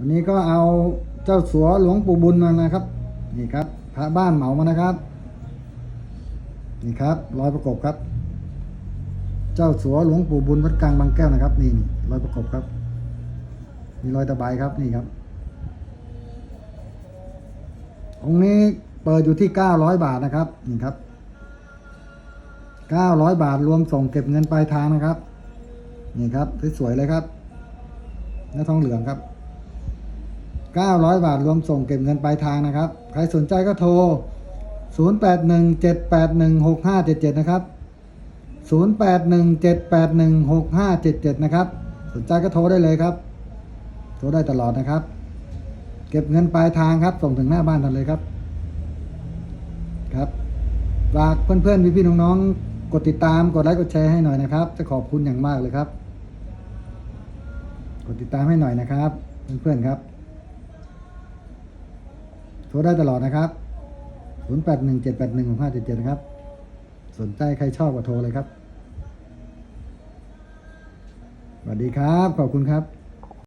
วันนี้ก็เอาเจ้าสัวหลวงปู่บุญมานะครับ นี่ครับ พระบ้านเหมามานะครับ นี่ครับรอยประกบครับ เจ้าสัวหลวงปู่บุญวัดกลางบางแก้วนะครับ นี่รอยประกบครับ มีรอยตะไบครับนี่ครับองค์นี้เปิดอยู่ที่900บาทนะครับ นี่ครับ900บาทรวมส่งเก็บเงินปลายทางนะครับ นี่ครับสวยๆเลยครับเนื้อทองเหลืองครับ 900 บาทรวมส่งเก็บเงินปลายทางนะครับ ใครสนใจก็โทร 0817816577 นะครับ 0817816577 นะครับ สนใจก็โทรได้เลยครับ โทรได้ตลอดนะครับ เก็บเงินปลายทางครับ ส่งถึงหน้าบ้านทันเลยครับ ครับฝากเพื่อนๆพี่ๆน้องๆกดติดตามกดไลค์กดแชร์ให้หน่อยนะครับ จะขอบคุณอย่างมากเลยครับ กดติดตามให้หน่อยนะครับ เพื่อนๆครับ โทรได้ตลอดนะครับ 0817816577นะครับ สนใจใครชอบก็โทรเลยครับสวัสดีครับ ขอบคุณครับ